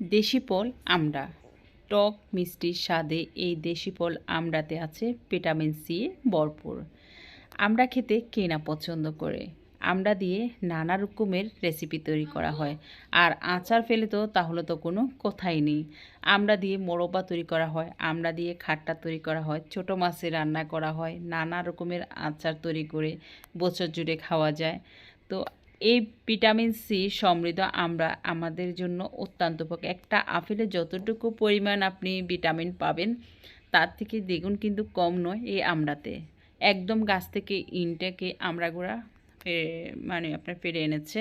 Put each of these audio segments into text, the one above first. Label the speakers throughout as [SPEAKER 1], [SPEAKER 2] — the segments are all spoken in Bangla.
[SPEAKER 1] দেশি ফল আমড়া টক মিষ্টির স্বাদে এই দেশি ফল আমড়াতে আছে ভিটামিন সি ভরপুর। আমড়া খেতে কে না পছন্দ করে। আমড়া দিয়ে নানা রকমের রেসিপি তৈরি করা হয়। আর আচার ফেলে তো তাহলে তো কোনো কথাই নেই। আমড়া দিয়ে মোরব্বা তৈরি করা হয় আমড়া দিয়ে খাট্টা তৈরি করা হয়, ছোটো মাছের রান্না করা হয়, নানা রকমের আচার তৈরি করে বছর জুড়ে খাওয়া যায়। তো এই ভিটামিন সি সমৃদ্ধ আমরা আমাদের জন্য অত্যন্ত উপকার একটা আপেলে যতটুকু পরিমাণ আপনি ভিটামিন পাবেন, তার থেকে দ্বিগুণ কিন্তু কম নয় এই আমড়াতে একদম গাছ থেকে ইনটেকে আমড়াগুড়া মানে আপনার পেরে এনেছে।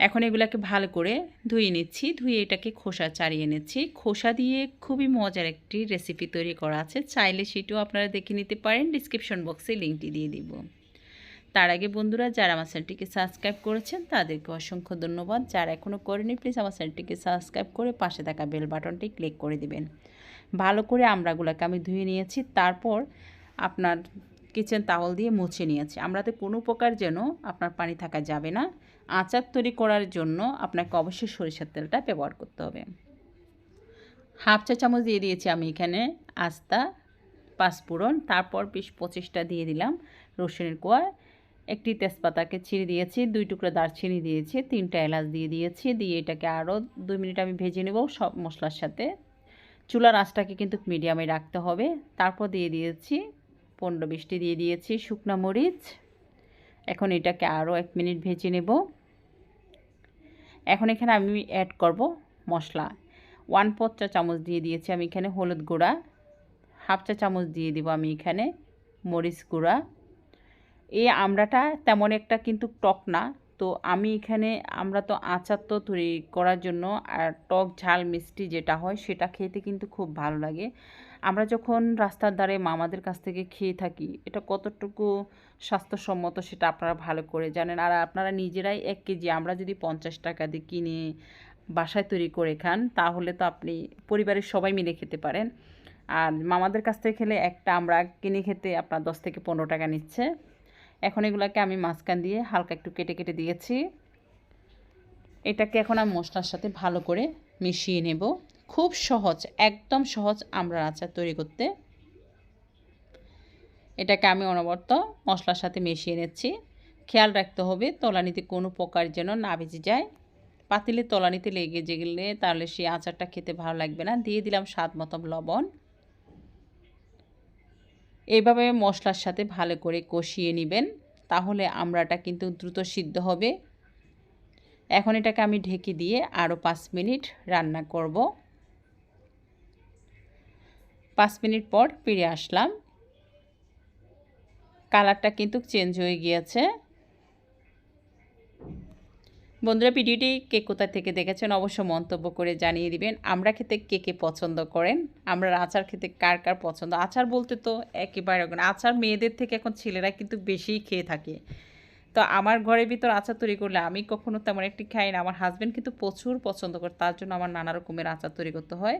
[SPEAKER 1] এখন এগুলাকে ভালো করে ধুয়ে নিচ্ছি, ধুয়ে এটাকে খোসা চাড়িয়ে নিচ্ছি। খোসা দিয়ে খুবই মজার একটি রেসিপি তৈরি করা আছে, চাইলে সেটাও আপনারা দেখে নিতে পারেন ডিসক্রিপশন বক্সে লিঙ্কটি দিয়ে দিব। তার আগে বন্ধুরা, যারা আমার চ্যানেলটিকে সাবস্ক্রাইব করেছেন, তাদেরকে অসংখ্য ধন্যবাদ। যারা এখনও করেনি প্লিজ আমার চ্যানেলটিকে সাবস্ক্রাইব করে পাশে থাকা বেল বাটনটি ক্লিক করে দিবেন। ভালো করে আমড়াগুলোকে আমি ধুয়ে নিয়েছি, তারপর আপনার কিচেন তাওয়াল দিয়ে মুছে নিয়েছি। আমরাতে কোনো প্রকার যেন আপনার পানি থাকা যাবে না। আচার তৈরি করার জন্য আপনাকে অবশ্যই সরিষার তেলটা ব্যবহার করতে হবে। হাফ চা চামচ দিয়ে দিয়েছি আমি এখানে আস্তা পাঁচ পাঁচফোড়ন, তারপর বিশ পঁচিশটা দিয়ে দিলাম রসুনের কোয়া। একটি তেজপাতাকে ছিঁড়ে দিয়েছি, দুই টুকরো দারচিনি দিয়েছি, তিনটা এলাচ দিয়ে দিয়েছি, দিয়ে এটাকে আরও দুই মিনিট আমি ভেজে নেব সব মশলার সাথে। চুলার আঁচটাকে কিন্তু মিডিয়ামে রাখতে হবে। তারপর দিয়ে দিয়েছি পনেরো বিশটি দিয়ে দিয়েছি শুকনো মরিচ। এখন এটাকে আরও এক মিনিট ভেজে নেব। এখন এখানে আমি অ্যাড করব মশলা। ওয়ান ফোর চা চামচ দিয়ে দিয়েছি আমি এখানে হলুদ গুঁড়া। হাফ চা চামচ দিয়ে দিব আমি এখানে মরিচ গুঁড়া। এই আমড়াটা তেমন একটা কিন্তু টক না। তো আমি এখানে আমরা তো আচার তো তৈরি করার জন্য আর টক, ঝাল, মিষ্টি যেটা হয় সেটা খেতে কিন্তু খুব ভালো লাগে। আমরা যখন রাস্তার ধারে মামাদের কাছ থেকে খেয়ে থাকি, এটা কতটুকু স্বাস্থ্যসম্মত সেটা আপনারা ভালো করে জানেন। আর আপনারা নিজেরাই এক কেজি আমরা যদি পঞ্চাশ টাকা দিয়ে কিনে বাসায় তৈরি করে খান, তাহলে তো আপনি পরিবারের সবাই মিলে খেতে পারেন। আর মামাদের কাছ থেকে খেলে একটা আমরা কিনে খেতে আপনার দশ থেকে পনেরো টাকা নিচ্ছে। এখন এগুলোকে আমি মাঝখান দিয়ে হালকা একটু কেটে কেটে দিয়েছি। এটাকে এখন আমি মশলার সাথে ভালো করে মিশিয়ে নেব। খুব সহজ, একদম সহজ আমরা আচার তৈরি করতে। এটাকে আমি অনবরত মশলার সাথে মিশিয়ে নিচ্ছি। খেয়াল রাখতে হবে, তলানিতে কোনো প্রকার যেন না ভেজে যায়। পাতিলে তলানিতে লেগে গেলে তাহলে সেই আচারটা খেতে ভালো লাগবে না। দিয়ে দিলাম স্বাদ মতো লবণ। এইভাবে মশলার সাথে ভালো করে কষিয়ে নেবেন, তাহলে আমড়াটা কিন্তু দ্রুত সিদ্ধ হবে। এখন এটাকে আমি ঢেকে দিয়ে আরও পাঁচ মিনিট রান্না করব। পাঁচ মিনিট পর ফিরে আসলাম। কালারটা কিন্তু চেঞ্জ হয়ে গিয়েছে। বন্ধুরা ভিডিওটি কে কোথা থেকে দেখেছেন অবশ্য মন্তব্য করে জানিয়ে দিবেন। আমরা খেতে কে কে পছন্দ করেন? আমরা আচার খেতে কার কার পছন্দ? আচার বলতে তো একেবারে আচার মেয়েদের থেকে এখন ছেলেরা কিন্তু বেশিই খেয়ে থাকে। তো আমার ঘরের ভিতর আচার তৈরি করলে আমি কখনো তেমন একটি খাই না। আমার হাজব্যান্ড কিন্তু প্রচুর পছন্দ করে, তার জন্য আমার নানা রকমের আচার তৈরি করতে হয়।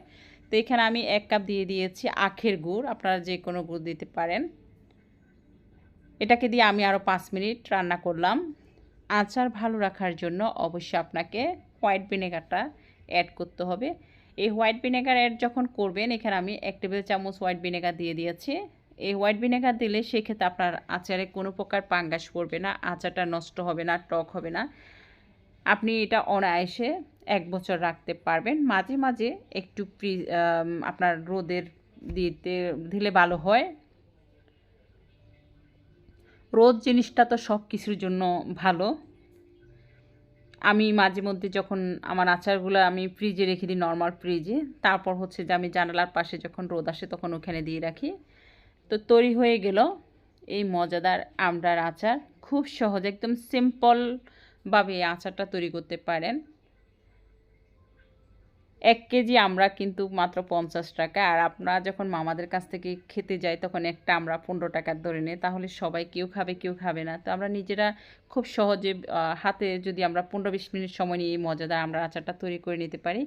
[SPEAKER 1] তো এখানে আমি এক কাপ দিয়ে দিয়েছি আখের গুড়। আপনারা যে কোনো গুড় দিতে পারেন। এটাকে দিয়ে আমি আরও পাঁচ মিনিট রান্না করলাম। আচার ভালো রাখার জন্য অবশ্যই আপনাকে হোয়াইট ভিনেগারটা অ্যাড করতে হবে। এই হোয়াইট ভিনেগার অ্যাড যখন করবেন, এখানে আমি এক টেবিল চামচ হোয়াইট ভিনেগার দিয়ে দিয়েছি। এই হোয়াইট ভিনেগার দিলে সেক্ষেত্রে আপনার আচারে কোনো প্রকার পাঙ্গাস পড়বে না, আচারটা নষ্ট হবে না, টক হবে না। আপনি এটা অনায়াসে এক বছর রাখতে পারবেন। মাঝে মাঝে একটু আপনার রোদের দিতে দিলে ভালো হয়। রোদ জিনিসটা তো সব কিছুর জন্য ভালো। আমি মাঝে মধ্যে যখন আমার আচারগুলো আমি ফ্রিজে রেখে দিই নর্মাল ফ্রিজে তারপর হচ্ছে যে আমি জানালার পাশে যখন রোদ আসে তখন ওখানে দিয়ে রাখি। তো তৈরি হয়ে গেল এই মজাদার আমড়ার আচার। খুব সহজ, একদম সিম্পলভাবে এই আচারটা তৈরি করতে পারেন। এক কেজি আমরা কিন্তু মাত্র পঞ্চাশ টাকা। আর আপনারা যখন মামাদের কাছ থেকে খেতে যাই, তখন একটা আমরা পনেরো টাকার ধরে নেই। তাহলে সবাই কেউ খাবে কেউ খাবে না। তো আমরা নিজেরা খুব সহজে হাতে যদি আমরা পনেরো বিশ মিনিট সময় নিয়ে মজাদার আমরা আচারটা তৈরি করে নিতে পারি।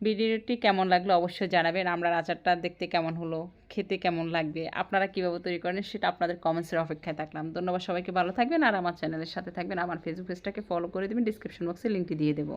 [SPEAKER 1] ভিডিওটি কেমন লাগল অবশ্যই জানাবেন। আমরা আচারটা দেখতে কেমন হলো, খেতে কেমন লাগবে, আপনারা কীভাবে তৈরি করেন সেটা আপনাদের কমেন্টসের অপেক্ষায় থাকলাম। ধন্যবাদ সবাইকে, ভালো থাকবেন। আর আমার চ্যানেলের সাথে থাকবেন। আমার ফেসবুক পেজটাকে ফলো করে দেবেন। ডিসক্রিপশন বক্সে লিঙ্কটি দিয়ে দেবো।